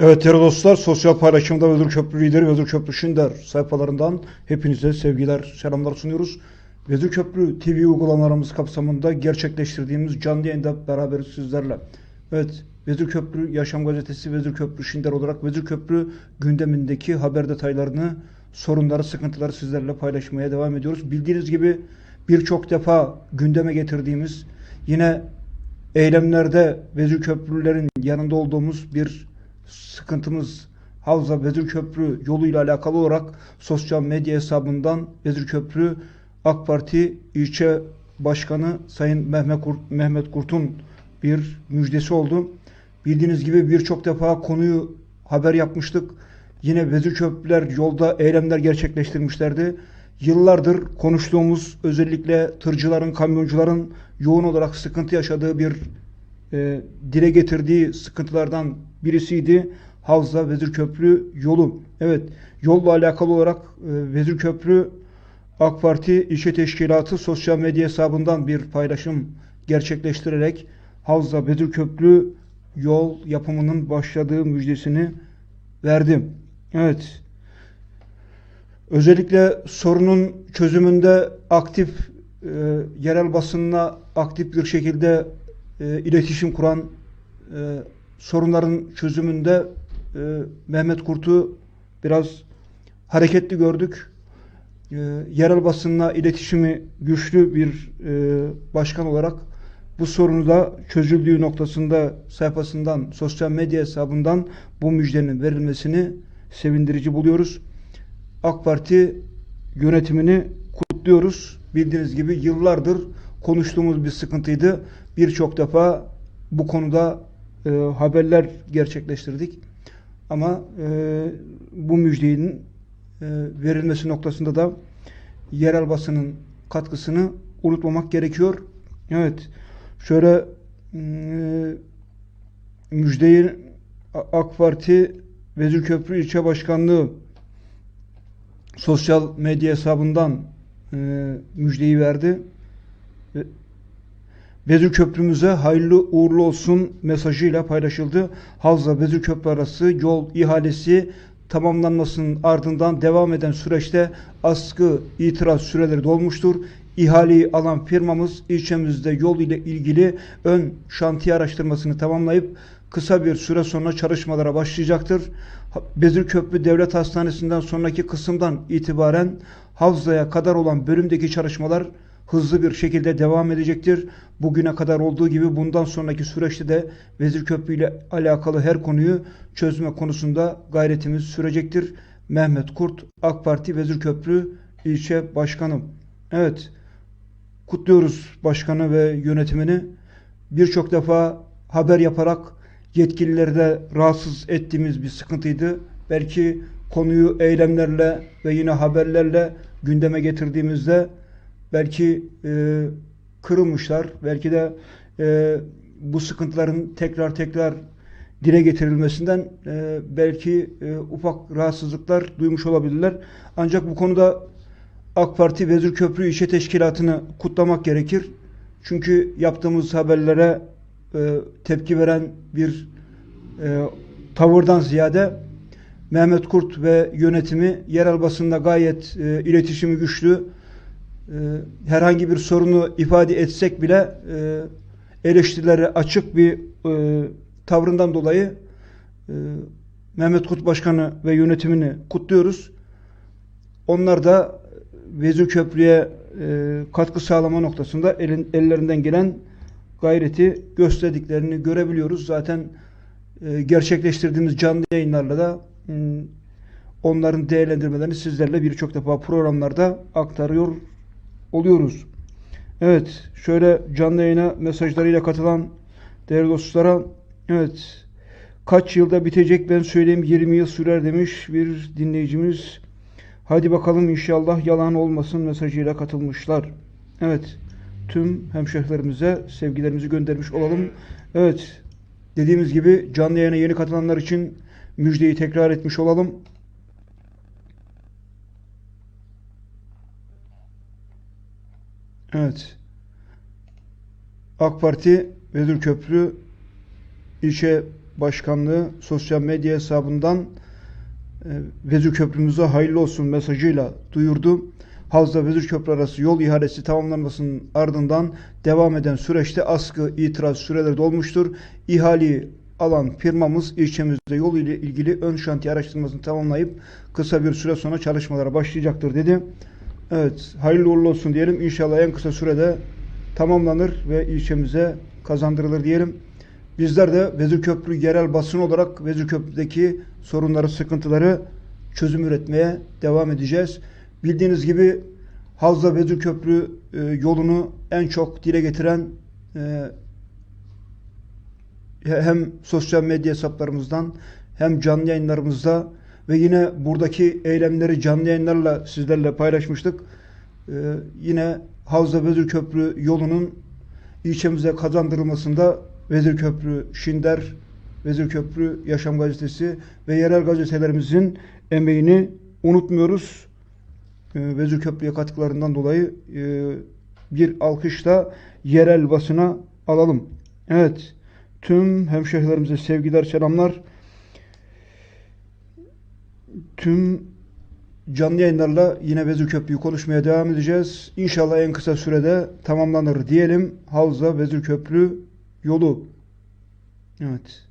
Evet değerli dostlar, sosyal paylaşımda Vezir Köprü lideri Vezir Köprü Şinder sayfalarından hepinize sevgiler, selamlar sunuyoruz. Vezir Köprü TV uygulamalarımız kapsamında gerçekleştirdiğimiz canlı yayında beraber sizlerle. Evet, Vezir Köprü Yaşam Gazetesi Vezir Köprü Şinder olarak Vezir Köprü gündemindeki haber detaylarını, sorunları, sıkıntıları sizlerle paylaşmaya devam ediyoruz. Bildiğiniz gibi birçok defa gündeme getirdiğimiz yine eylemlerde Vezir Köprülerin yanında olduğumuz bir sıkıntımız Havza Vezir Köprü yoluyla alakalı olarak sosyal medya hesabından Vezir Köprü AK Parti ilçe başkanı Sayın Mehmet, Kurt, Mehmet Kurt'un bir müjdesi oldu. Bildiğiniz gibi birçok defa konuyu haber yapmıştık. Yine Vezir Köprüler yolda eylemler gerçekleştirmişlerdi. Yıllardır konuştuğumuz özellikle tırcıların, kamyoncuların yoğun olarak sıkıntı yaşadığı bir e, dile getirdiği sıkıntılardan birisiydi. Havza Vezir Köprü yolu. Evet, yolla alakalı olarak e, Vezir Köprü AK Parti İşe Teşkilatı sosyal medya hesabından bir paylaşım gerçekleştirerek Havza Vezir Köprü yol yapımının başladığı müjdesini verdi. Evet. Özellikle sorunun çözümünde aktif e, yerel basınla aktif bir şekilde e, iletişim kuran e, sorunların çözümünde e, Mehmet Kurt'u biraz hareketli gördük. E, yerel basınla iletişimi güçlü bir e, başkan olarak bu sorunu da çözüldüğü noktasında sayfasından, sosyal medya hesabından bu müjdenin verilmesini sevindirici buluyoruz. AK Parti yönetimini kutluyoruz. Bildiğiniz gibi yıllardır konuştuğumuz bir sıkıntıydı. Birçok defa bu konuda e, haberler gerçekleştirdik. Ama e, bu müjdenin e, verilmesi noktasında da yerel basının katkısını unutmamak gerekiyor. Evet. Şöyle e, müjdeyi AK Parti Vezirköprü İlçe Başkanlığı sosyal medya hesabından e, müjdeyi verdi. Vezir Köprümüze hayırlı uğurlu olsun mesajıyla paylaşıldı. Havza Vezir Köprü arası yol ihalesi tamamlanmasının ardından devam eden süreçte askı itiraz süreleri dolmuştur. İhaleyi alan firmamız ilçemizde yol ile ilgili ön şantiye araştırmasını tamamlayıp kısa bir süre sonra çalışmalara başlayacaktır. Bezirköprü Devlet Hastanesi'nden sonraki kısımdan itibaren Havza'ya kadar olan bölümdeki çalışmalar hızlı bir şekilde devam edecektir. Bugüne kadar olduğu gibi bundan sonraki süreçte de Vezirköprü ile alakalı her konuyu çözme konusunda gayretimiz sürecektir. Mehmet Kurt, AK Parti Vezirköprü ilçe başkanım. Evet, kutluyoruz başkanı ve yönetimini. Birçok defa haber yaparak yetkilileri de rahatsız ettiğimiz bir sıkıntıydı. Belki konuyu eylemlerle ve yine haberlerle gündeme getirdiğimizde belki e, kırılmışlar. Belki de e, bu sıkıntıların tekrar tekrar dile getirilmesinden e, belki e, ufak rahatsızlıklar duymuş olabilirler. Ancak bu konuda AK Parti Vezir Köprü İşe Teşkilatı'nı kutlamak gerekir. Çünkü yaptığımız haberlere e, tepki veren bir e, tavırdan ziyade Mehmet Kurt ve yönetimi yerel basında gayet e, iletişimi güçlü. E, herhangi bir sorunu ifade etsek bile e, eleştirilere açık bir e, tavrından dolayı e, Mehmet Kurt Başkanı ve yönetimini kutluyoruz. Onlar da Vezir Köprü'ye e, katkı sağlama noktasında elin, ellerinden gelen gayreti gösterdiklerini görebiliyoruz. Zaten e, gerçekleştirdiğimiz canlı yayınlarla da e, onların değerlendirmelerini sizlerle birçok defa programlarda aktarıyor oluyoruz. Evet, şöyle canlı yayına mesajlarıyla katılan değerli dostlara evet kaç yılda bitecek ben söyleyeyim 20 yıl sürer demiş bir dinleyicimiz. Hadi bakalım inşallah yalan olmasın mesajıyla katılmışlar. Evet tüm hemşehrilerimize sevgilerimizi göndermiş olalım. Evet dediğimiz gibi canlı yayına yeni katılanlar için müjdeyi tekrar etmiş olalım. Evet. AK Parti Vezirköprü ilçe Başkanlığı sosyal medya hesabından Vezir Köprümüze hayırlı olsun mesajıyla duyurdu. Havza Vezir Köprü arası yol ihalesi tamamlanmasının ardından devam eden süreçte askı itiraz süreleri dolmuştur. İhaleyi alan firmamız ilçemizde yol ile ilgili ön şantiye araştırmasını tamamlayıp kısa bir süre sonra çalışmalara başlayacaktır dedi. Evet, hayırlı uğurlu olsun diyelim. İnşallah en kısa sürede tamamlanır ve ilçemize kazandırılır diyelim. Bizler de Vezirköprü yerel basın olarak Vezirköprü'deki sorunları, sıkıntıları çözüm üretmeye devam edeceğiz. Bildiğiniz gibi Havza Vezirköprü e, yolunu en çok dile getiren e, hem sosyal medya hesaplarımızdan hem canlı yayınlarımızda ve yine buradaki eylemleri canlı yayınlarla sizlerle paylaşmıştık. Ee, yine Havza Vezirköprü yolunun ilçemize kazandırılmasında Vezirköprü Şinder, Vezirköprü Yaşam Gazetesi ve yerel gazetelerimizin emeğini unutmuyoruz. Ee, Vezirköprü'ye katkılarından dolayı e, bir alkışla yerel basına alalım. Evet. Tüm hemşehrilerimize sevgiler, selamlar. Tüm canlı yayınlarla yine Vezirköprü'yü konuşmaya devam edeceğiz. İnşallah en kısa sürede tamamlanır diyelim. Havza Vezirköprü yolu. Evet.